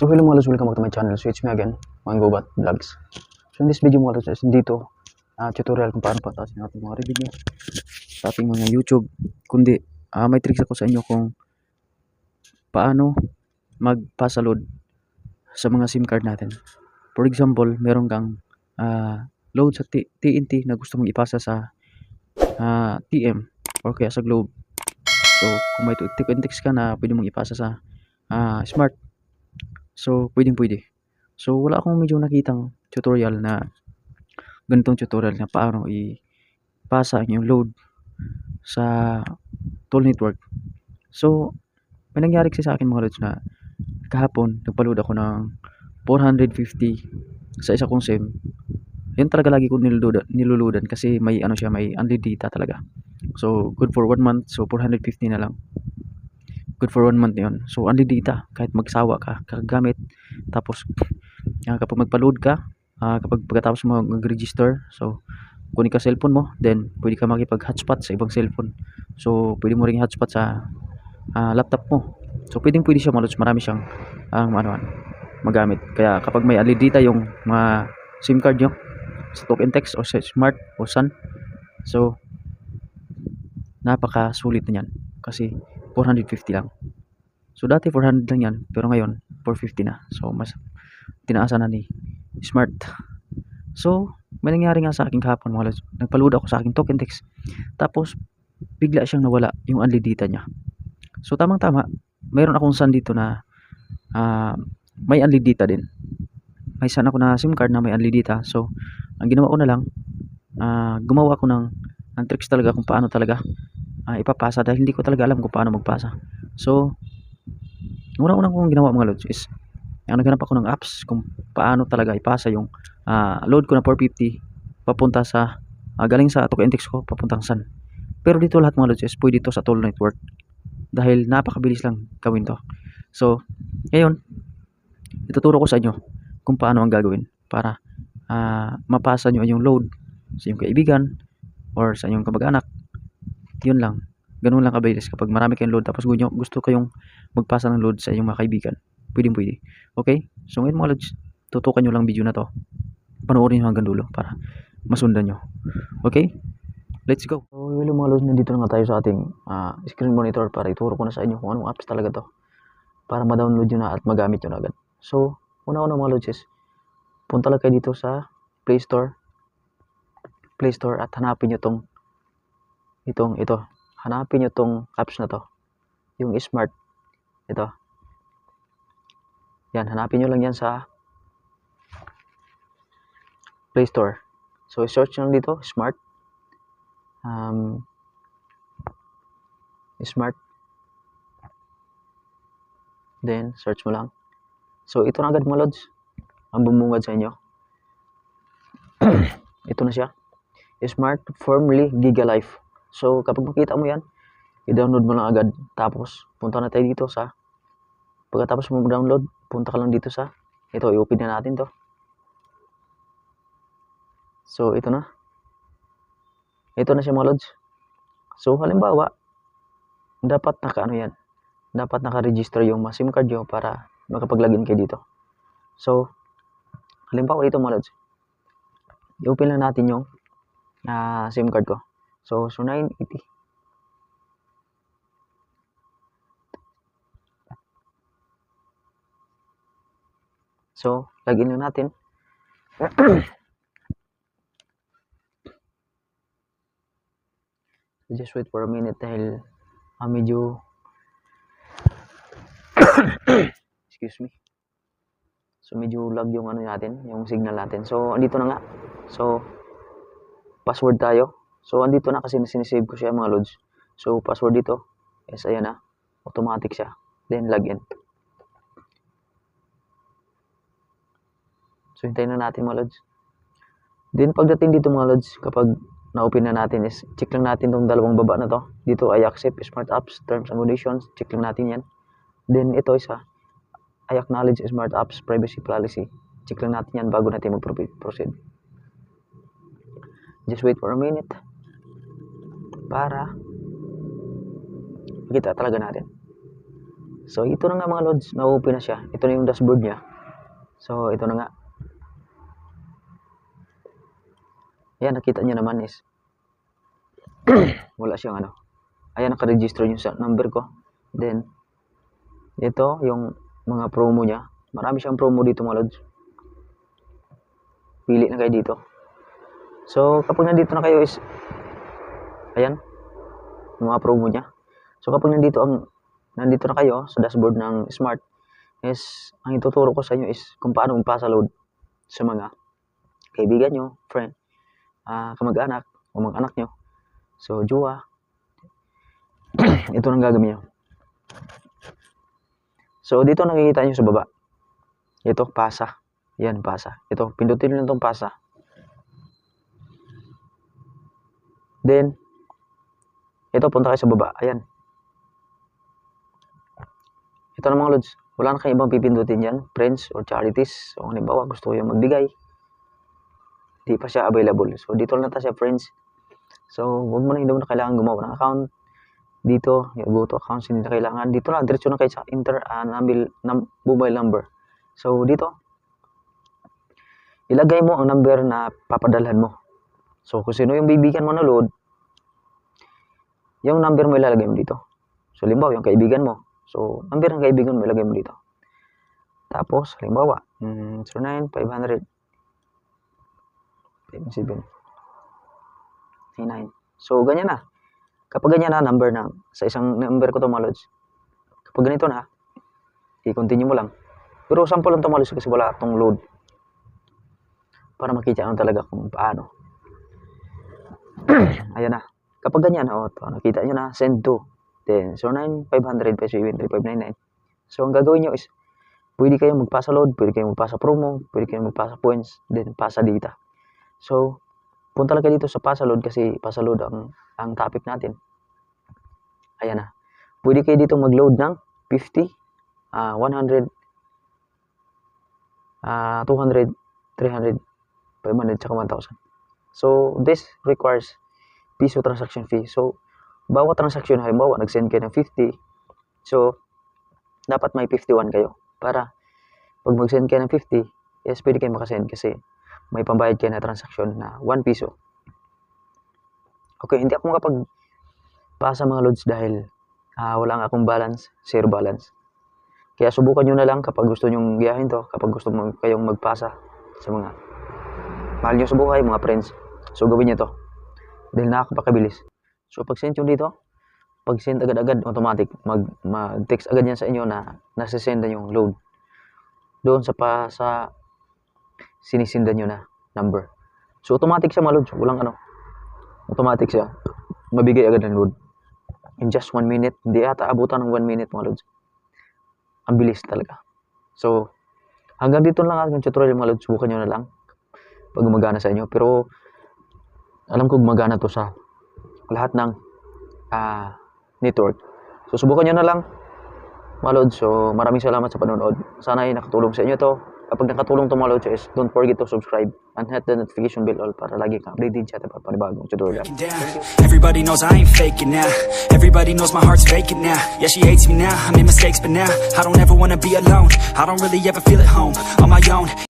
So hello mga lods, welcome back to my channel. So it's me again, Mangobat Vlogs. So in this video mga lods, is dito ah, tutorial kung paano patasin natin mga revenue sa ating mga YouTube. Kundi ah, may tricks ako sa inyo kung paano magpasa load sa mga SIM card natin. For example, meron kang ah, load sa T- TNT na gusto mong ipasa sa ah, TM or kaya sa Globe. So kung may tick and text ka na pwede mong ipasa sa ah, Smart So, pwedeng pwede. So, wala akong medyo nakitang tutorial na ganitong tutorial na paano ipasa ang iyong load sa toll network. So, may nangyari kasi sa akin mga loads na kahapon, nagpa-load ako ng 450 sa isa kong SIM. Yan talaga lagi ko niluludan, niluludan kasi may ano siya, may unlimited data talaga. So, good for one month. So, 450 na lang good for one month yun. So, data. Kahit magsawa ka, kakagamit. Tapos, uh, kapag magpa-load ka, uh, kapag pagkatapos mo mag-register, so, kunin ka cellphone mo, then, pwede ka makipag-hotspot sa ibang cellphone. So, pwede mo ring hotspot sa uh, laptop mo. So, pwedeng pwede siya malos. Marami siyang ang uh, ano, magamit. Kaya, kapag may data yung mga SIM card nyo, sa and text, o sa smart, o sun, so, napaka sulit na yan. Kasi, 450 lang. So dati 400 lang yan, pero ngayon 450 na. So mas tinaasan na ni Smart. So may nangyari nga sa akin kahapon mga lods. Nagpaluda ako sa akin token text. Tapos bigla siyang nawala yung unlimited data niya. So tamang tama, mayroon akong sun dito na uh, may unlimited data din. May sun ako na SIM card na may unlimited data. So ang ginawa ko na lang, uh, gumawa ko ng, ng tricks talaga kung paano talaga uh, ipapasa dahil hindi ko talaga alam kung paano magpasa. So, una-una kong ginawa mga loads is ang naghanap ako ng apps kung paano talaga ipasa yung uh, load ko na 450 papunta sa uh, galing sa Toka Index ko papuntang Sun. Pero dito lahat mga loads is pwede dito sa Toll Network dahil napakabilis lang gawin to. So, ngayon, ituturo ko sa inyo kung paano ang gagawin para uh, mapasa nyo yung load sa inyong kaibigan or sa inyong kamag-anak yun lang. Ganun lang kabilis kapag marami kayong load tapos gusto, gusto kayong magpasa ng load sa inyong mga kaibigan. Pwedeng pwede. Okay? So ngayon mga loads tutukan nyo lang video na to. Panoorin nyo hanggang dulo para masundan nyo. Okay? Let's go. So hello mga loads nandito na nga tayo sa ating uh, screen monitor para ituro ko na sa inyo kung anong apps talaga to para ma-download nyo na at magamit nyo na agad. So una-una mga loads is punta lang kayo dito sa Play Store. Play Store at hanapin nyo tong itong ito. Hanapin nyo tong apps na to. Yung smart. Ito. Yan hanapin nyo lang yan sa play store. So search nyo lang dito smart. Um, smart. Then search mo lang. So ito na agad mga lods. Ang bumungad sa inyo. Ito na siya. Smart firmly giga life So, kapag makita mo yan, i-download mo lang agad. Tapos, punta na tayo dito sa, pagkatapos mo download, punta ka lang dito sa, ito, i-open na natin to. So, ito na. Ito na siya mga lods. So, halimbawa, dapat naka ano yan, dapat naka-register yung SIM card nyo para makapag-login kayo dito. So, halimbawa dito mga lods, i-open lang natin yung uh, SIM card ko. So, so 980. So, lagin lang natin. just wait for a minute dahil uh, medyo excuse me. So, medyo lag yung ano natin, yung signal natin. So, andito na nga. So, password tayo. So, andito na kasi sinisave ko siya mga loads. So, password dito is ayan na. Automatic siya. Then, login. So, hintayin na natin mga loads. Then, pagdating dito mga loads, kapag na-open na natin is, check lang natin tong dalawang baba na to. Dito ay accept smart apps, terms and conditions. Check lang natin yan. Then, ito isa, I acknowledge smart apps privacy policy. Check lang natin yan bago natin mag-proceed. Just wait for a minute para makita talaga natin. So, ito na nga mga lods, na-open na siya. Ito na yung dashboard niya. So, ito na nga. Ayan, nakita niyo naman is wala siyang ano. Ayan, nakaregister yung number ko. Then, ito, yung mga promo niya. Marami siyang promo dito mga lods. Pili na kayo dito. So, kapag nandito na kayo is, ayan, yung mga promo niya. So, kapag nandito ang, nandito na kayo sa dashboard ng Smart, is, ang ituturo ko sa inyo is kung paano magpasa load sa mga kaibigan nyo, friend, ah kamag-anak, o mga anak nyo. So, jowa. ito nang gagawin nyo. So, dito nakikita nyo sa baba. Ito, pasa. Yan, pasa. Ito, pindutin nyo itong pasa. Then, ito, punta kayo sa baba. Ayan. Ito na mga lods. Wala na kayong ibang pipindutin dyan. Friends or charities. So, halimbawa, gusto ko yung magbigay. Di pa siya available. So, dito lang tayo sa friends. So, huwag mo na, hindi mo na kailangan gumawa ng account. Dito, yung go to accounts, hindi na kailangan. Dito na, diretso na kayo sa inter, uh, nabil, num, mobile number. So, dito, ilagay mo ang number na papadalhan mo. So, kung sino yung bibigyan mo na load, yung number mo ilalagay mo dito. So, limbawa, yung kaibigan mo. So, number ng kaibigan mo ilagay mo dito. Tapos, halimbawa, mm, 09, 500, 7, 9. So, ganyan na. Kapag ganyan na, number na, sa isang number ko to mga lods. Kapag ganito na, i-continue mo lang. Pero sample lang to mga lods kasi wala tong load. Para makita lang talaga kung paano. Ayan na. Kapag ganyan, oh, to, nakita nyo na, send to. Then, 09, 500, 3599. So, ang gagawin nyo is, pwede kayong magpasa load, pwede kayong magpasa promo, pwede kayong magpasa points, then pasa data. So, punta lang kayo dito sa pasa load kasi pasa load ang, ang topic natin. Ayan na. Pwede kayo dito mag-load ng 50, ah 100, ah 200, 300, 500, tsaka 1,000. So, this requires piso transaction fee. So, bawat transaction, halimbawa, nag-send kayo ng 50, so, dapat may 51 kayo. Para, pag mag-send kayo ng 50, yes, pwede kayo makasend kasi may pambayad kayo na transaction na 1 piso. Okay, hindi ako makapag pasa mga loads dahil ah, wala nga akong balance, zero balance. Kaya subukan nyo na lang kapag gusto nyong biyahin to, kapag gusto mo kayong magpasa sa mga mahal nyo sa buhay, mga friends. So, gawin nyo to. Dahil nakakapakabilis. So, pag send nyo dito, pag send agad-agad, automatic, mag, mag-text agad yan sa inyo na nasa-send na yung load. Doon sa pa, sa sinisindan nyo na number. So, automatic siya mga loads. Walang ano. Automatic siya. Mabigay agad ng load. In just 1 minute. Hindi ata abutan ng 1 minute mga loads. Ang bilis talaga. So, hanggang dito lang aking tutorial mga loads. Subukan nyo na lang. Pag gumagana sa inyo. Pero, alam ko gumagana to sa lahat ng ah, network. So, subukan nyo na lang mga lods. So, maraming salamat sa panonood. Sana ay nakatulong sa inyo to. Kapag nakatulong to mga lods, is don't forget to subscribe and hit the notification bell all para lagi kang updated sa ating panibagong tutorial. Everybody knows I ain't faking now. Everybody knows my heart's vacant now. Yeah, she hates me now. I made mistakes, but now I don't ever wanna be alone. I don't really ever feel at home on my own.